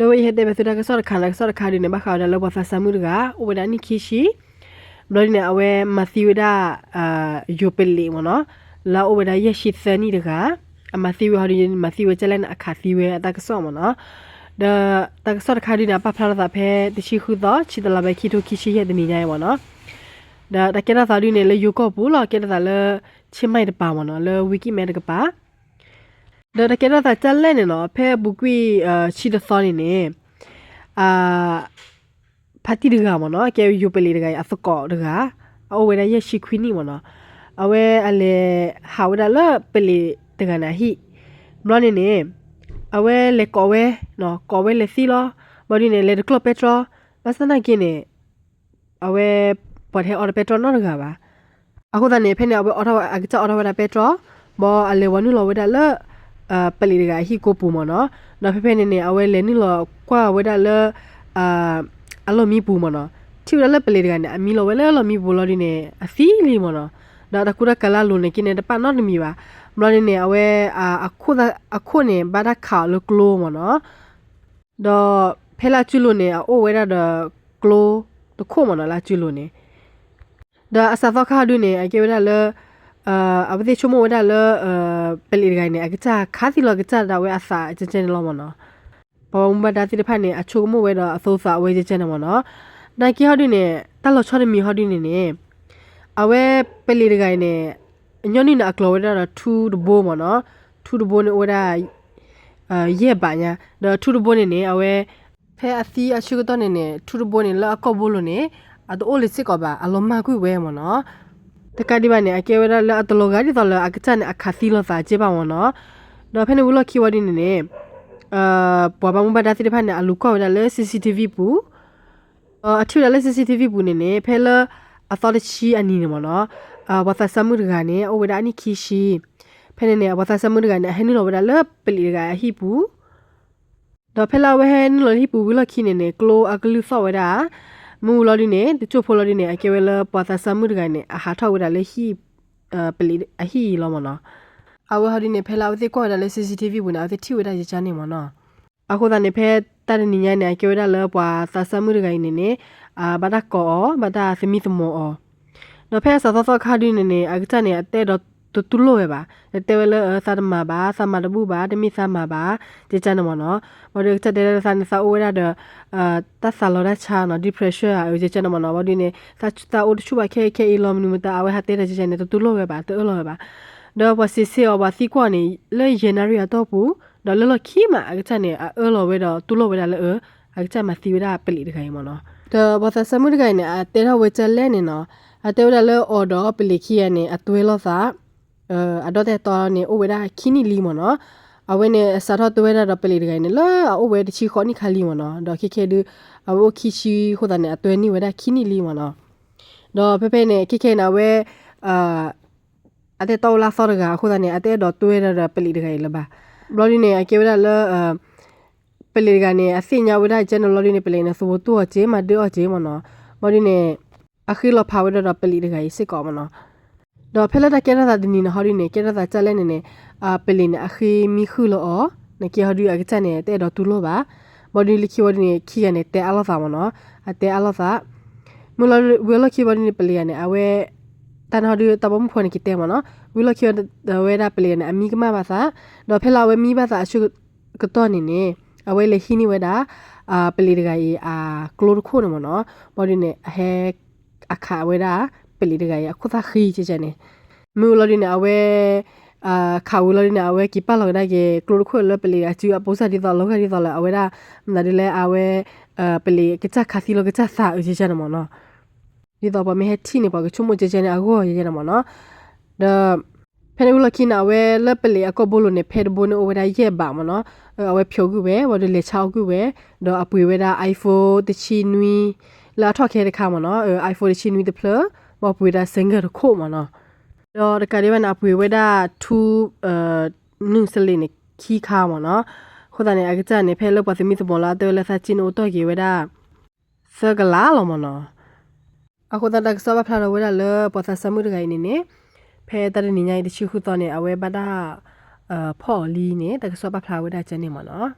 ဒိုရတဲ့ဘသဒကဆောခါလကဆောခါဒီနေဘခါဒလောဘဖဆာမှုကဥပဒနိခိရှိဘလနေအဝဲမသီဝဒအာယိုပလီမနော်လာဥပဒရရှိသနီတကအမသီဝဟာဒီမသီဝချလန်အခါသီဝအတကဆောမနော်ဒါတကဆောခါဒီနာပဖလာတာဖဲတရှိခုတော့ချီတလာပဲခိတိုခိရှိရဲ့တနေညမနော်ဒါတကဲတာသာဒီနေလေယိုကောဘူးလားကဲတာလေချင်းမိုက်တပါမနော်လေဝီကီမဲတကပါ ဒါတကယ်တော့တလဲနေနော်ဖဲဘူကွီအချီတသောနေနေအာဖတ်တီဒဂါမနော်ကဲယူပလီဒဂါအဖကောဒဂါအဝဲရရှိခွီနီမနော်အဝဲအလေဟာဝဒလပလီဒဂါနာဟိမလို့နေနေအဝဲလေကောဝဲနော်ကောဝဲလေစီလောဘော်ဒီနေလေကလပက်ထရမစနာကင်းနေအဝဲပေါ်ထဲအော်ပက်ထရနော်ဒဂါပါအခုတနေဖဲနေအဝဲအော်ထောအကချအော်ထောဝဒပက်ထရဘောအလေဝနုလောဝဒလ အာပလီဒဂါဟိကိုပူမနော်နော်ဖဲဖဲနေနေအဝဲလေနီလောကွာဝဒလအာအလိုမီပူမနော်ချူရလက်ပလေတကနေအမီလိုဝဲလဲအလိုမီပူလို့ဒီနေအဖီလီမနော်ဒါတကူရကလာလုံးနေကိနေတပတ်နော်နမီပါမလို့နေနေအဝဲအခုအခုနေဘာဒခါလကလိုမနော်ဒေါ်ဖဲလာချူလို့နေအိုဝဲရဒကလိုတခုမနော်လာချူလို့နေဒါအစသောခါဒုနေအကေဝဲလဲ အာအပတိချုံမဝဲလဲအပလေတကနေအကချခါစီလောကချဒါဝဲအစာအချင်းချင်းလောမနော်ဘောမဒါတိတဖက်နေအချိုမဝဲတော့အစိုးစာဝဲချင်တယ်မနော်နိုင်ကီဟောဒီနေတလောချော်မီဟောဒီနေနေအဝဲပလီတကိုင်းနေညောနီနာကလောဝဲတော့ထူဒဘိုမနော်ထူဒဘိုနေဝဲဒါအာရဲ့ပါညာတော့ထူဒဘိုနေနေအဝဲဖဲအသီးအရှိကတော့နေနေထူဒဘိုနေလာကောဘိုလို့နေအတော့အိုလစ်စစ်ကောပါအလုံးမကွဝဲမနော် တကဒီပါနေအကေဝဲလာအတလောကဒီတော့လာအကချန်အခါသီလို့သာကျေပါမနော်တော့ဖဲနေဝလကီဝဒီနေနေအာဘွားဘမဘဒါတိဖာနေအလူကောဒါလေ CCTV ပူအထူရလေ CCTV ပူနေနေဖဲလာအသောတချီအနီနေမနော်အာဝသဆမှုတကနေအဝဒအနိခိရှိဖဲနေနေဝသဆမှုတကနေဟဲနေလောဝဒါလေပလီကဟိပူတော့ဖဲလာဝဟဲနေလောဟိပူဝလခိနေနေကလိုအကလူဆောဝဒါ မူလော်ဒီနေတချို့ဖိုလော်ဒီနေအကေဝဲလာပသဆမှုတကနေအဟာထောက်ဝဒါလေဟိပလီအဟိလောမနော်အဝဟဒီနေဖဲလာဝတိကောဒါလေ CCTV ဝင်အဝတိထိဝဒါရချာနေမနော်အခုတနေဖဲတရနိညာနေကေဝဒါလေပွာသဆမှုတကိုင်းနေနေအာဘာဒကောဘာဒသမိသမောနော်ဖဲဆောသောခါဒီနေနေအကချနေအတဲတော့ တူတူလို့ပဲပါတဲဝဲလေသာဒမဘာသမတဘူးပါတမိသမဘာဒီချန်နော်နော်ဘာဒီချက်တဲ့ဆန်စာအိုရတဲ့အာတဆာလောရချာနော် depression အယူချန်နော်နော်ဘာဒီနေသချတာအိုတချူပါခဲခဲအီလောမနူမတာအဝဲဟာတဲ့ချန်နေတူတူလို့ပဲပါတူလို့ပဲပါတော့ဘာစီစီအဘာစီကွာနေလေယနရီတော့ဘူးတော့လောလောခီမအကချနေအလောဝဲတော့တူလို့ဝဲတာလေအကချမသီဝဒပလီတခိုင်မနော်တော့ဘာသစမှုတခိုင်နေအတဲတော့ဝဲချက်လဲနေနော်အတဲဝဒလေအော်တော့ပလီခီရနေအသွေးလို့သာ အတော့တဲ့တော်နေအိုဝဲတာခီနီလီမနော်အဝဲနေစာတော့သွဲတာတော့ပလီတခိုင်နေလာအိုဝဲတချီခေါနိခါလီမနော်တော့ခိခဲဒူအဝခီချီဟိုတာနေအသွဲနီဝဲတာခီနီလီမနော်တော့ဖေဖေနေခိခဲနာဝဲအာအတဲတော်လာစောရကဟိုတာနေအတဲတော့သွဲတာပလီတခိုင်လပါဘလော်ဒီနေအကေဝဒလေပလီကနေအစညာဝဒဂျန်လော်ဒီနေပလီနေဆိုတော့အကျေးမတော့အကျေးမနော်ဘော်ဒီနေအခီလဖာဝဒတော့ပလီတကကြီးစစ်ကောမနော် တော့ဖဲလာတကဲရတာဒီနေဟော်ဒီနေကဲရတာချက်လဲနေနေအပလီနေအခီမီခူလောနကေဟော်ဒီအကချက်နေတဲ့တော့တူလို့ပါဘော်ဒီလီခီဝဒနေခီရနေတဲ့အလောသာမနော်အတဲ့အလောသာမူလဝဲလခီဝဒနေပလီနေအဝဲတန်ဟော်ဒီတဘမဖွင့်ကိတဲမနော်ဝီလခီဝဲဒါပလီနေအမီကမပါသာတော့ဖဲလာဝဲမီပါသာအရှုကတော့နေနေအဝဲလေဟီနီဝဲဒါအာပလီတကကြီးအာကလိုခိုနမနော်ဘော်ဒီနေအဟဲအခါဝဲဒါ ပလီတကကြီးအခုသာခီချချနေမူလော်ဒီနေအဝဲအာခါဝလော်ဒီနေအဝဲကိပါလော်ဒါကေကလိုခိုလပလီအချူအပိုးစာဒီတော့လောကဒီတော့အဝဲဒါနာဒီလေအဝဲအပလီကချခါစီလောကချစာဥချချနေမနော်ဒီတော့ဗမေဟတီနေပါကချုံမချချနေအကောရရနေမနော်ဒါဖဲနေလခိနာဝဲလက်ပလေအကောဘလိုနေဖဲဘိုနေဝဲဒါရဲ့ပါမနော်အဝဲဖြိုကူပဲဝဒလေချောက်ကူပဲတော့အပွေဝဲဒါ iPhone တချီနွီလာထောက်ခဲတဲ့ခါမနော် iPhone တချီနွီတဖလ မပွေဒါစင်ဂါခိုမနော်တော့တကယ်လည်းအပွေဝဲဒါ2အဲနုစလေးနေခီခါမနော်ခုဒနေအကကြနေဖဲလို့ပါသမီးသဘောလာတော့လက်စာချင်အိုတော့ကြီးဝဲဒါစကလာလောမနော်အခုတတက်ဆောဘဖလာဝဲဒါလေပေါ်သစမှုတကိုင်းနေနေဖဲတရနေညိုင်တချီခုတော့နေအဝဲပါဒါအဖော်လီနေတကဆောဘဖလာဝဲဒါချန်နေမနော်